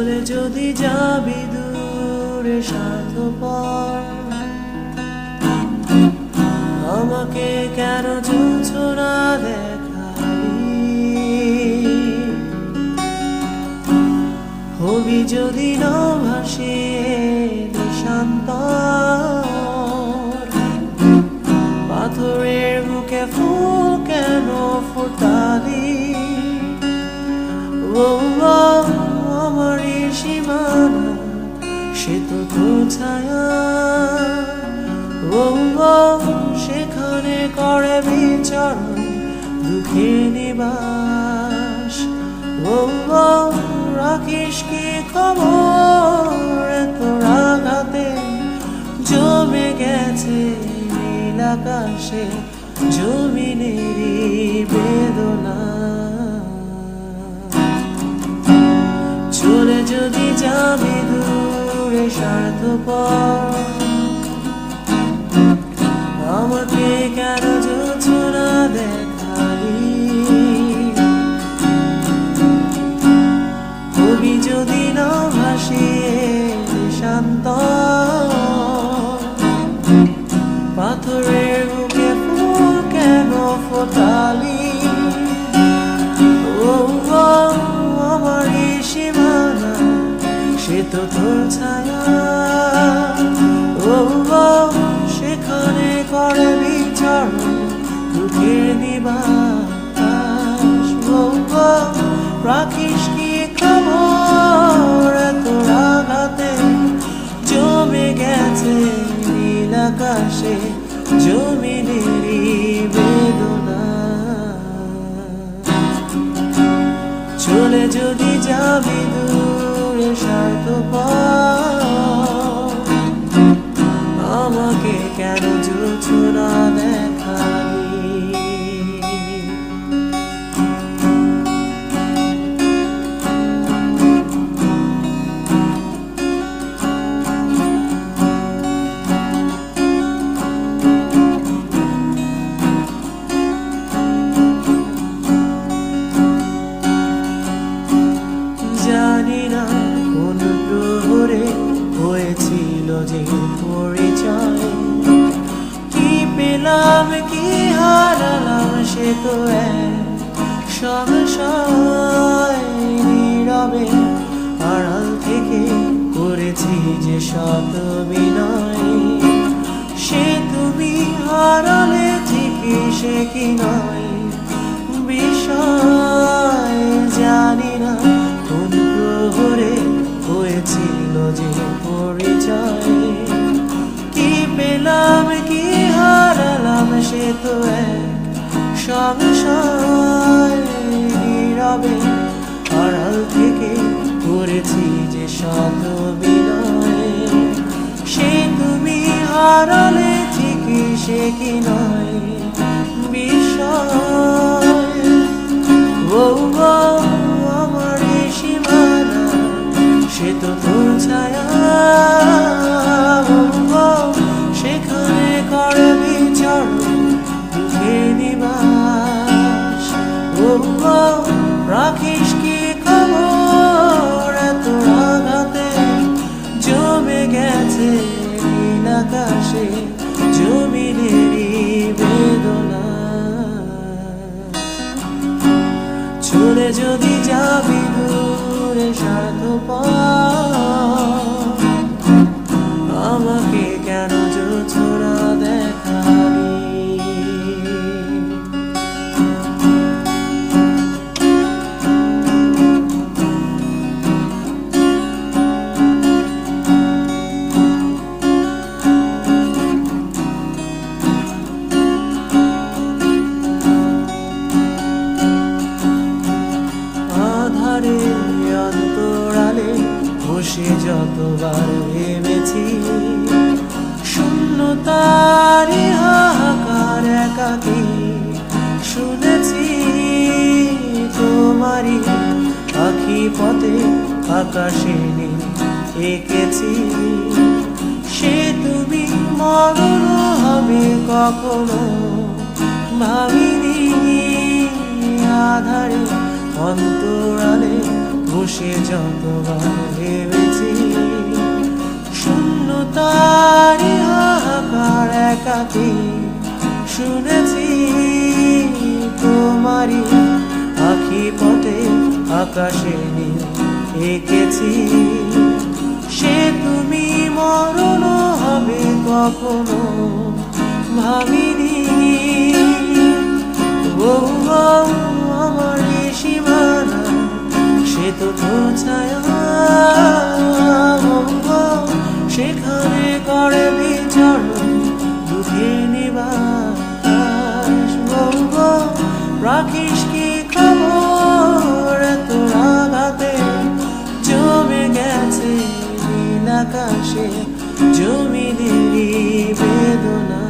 চলে যদি যাবি দূরে স্বার্থপর আমাকে কেন চলছো না দেখালি হবি যদি না ভাসিয়ে দেশান্তর পাথরের বুকে ফুল কেন ফোটালি? সে তো ছায়া ও সেখানে করে বিচরণ, দুঃখে নিবাস। ও রাখিস কি খবর? এত রাগাতে জমে গেছে নীল আকাশে জমিনেরই বেদনা। চলে যদি যাবি দূরে স্বার্থপর। আমাকে কেন যোচনা দেখালি কবি যদি না ভাসিয়ে শান্ত পাথরের বুকে ফুল কেন ফোটালি? তো তোর ছায়া ও সেখানে করে বিচরণ দুঃখের নিবাস ও রাখিস কি খবর এত রাগাতে জমে গেছে নীল আকাশে। জমিনেরই বেদনা। চলে যদি যাবি দূরে স্বার্থপর আমাকে পেলাম কি হারালাম সে তো সংশয় নীরবে। আড়াল থেকে করেছি যে শত বিনয়। সে তুমি হারালে ঠিকই, সে কি নয়? সে তুমি হারালে ঠিকই সে কি নয়? চলে যদি যাবি দূরে স্বার্থপর আধারে অন্তরালে বসে যতবার ভেবেছি শূন্যতারি হাহাকার একাকি শুনেছি তোমারই আখি পথে আকাশে এঁকেছি। সে তুমি মরণ হবে কখনো ভাবিনি আধারে অন্তরালে বসে যতবার ভেবেছি, শূন্যতার হাহাকার একাকি শুনেছি, তোমারই আখি পথে আকাশে এঁকেছি। সে তুমি মরণ হবে কখনো ভাবিনি বহু আমারি সীমানা, সে তো ছায়া সেখানে করে বিচরণ দুঃখে নিবাস। বঙ্গ রাখিস কি খবর? এত আঘাতে জমে গেছে নীল আকাশে জমিনেরই বেদনা।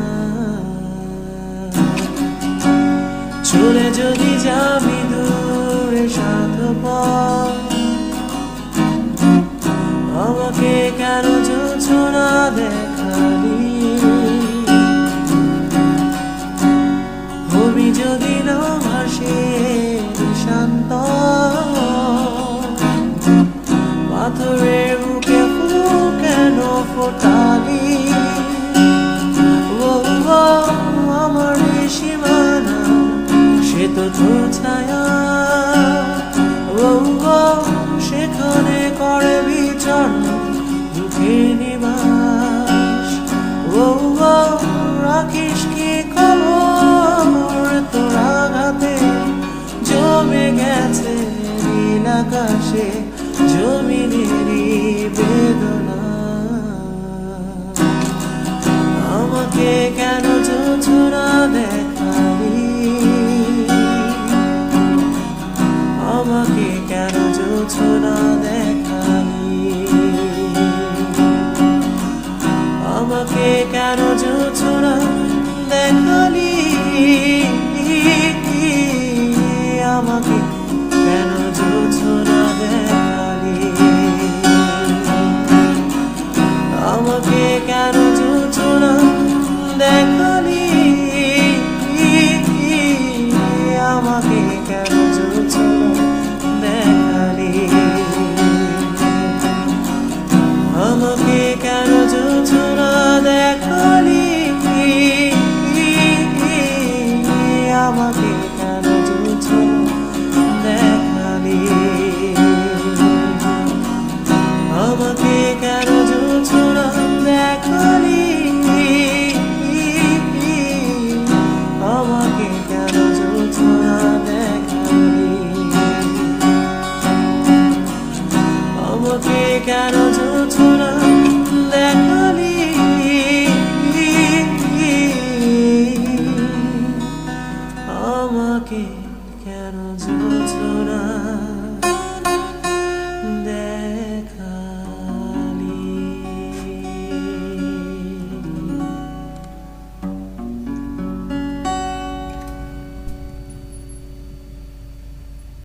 দেখা কেন যে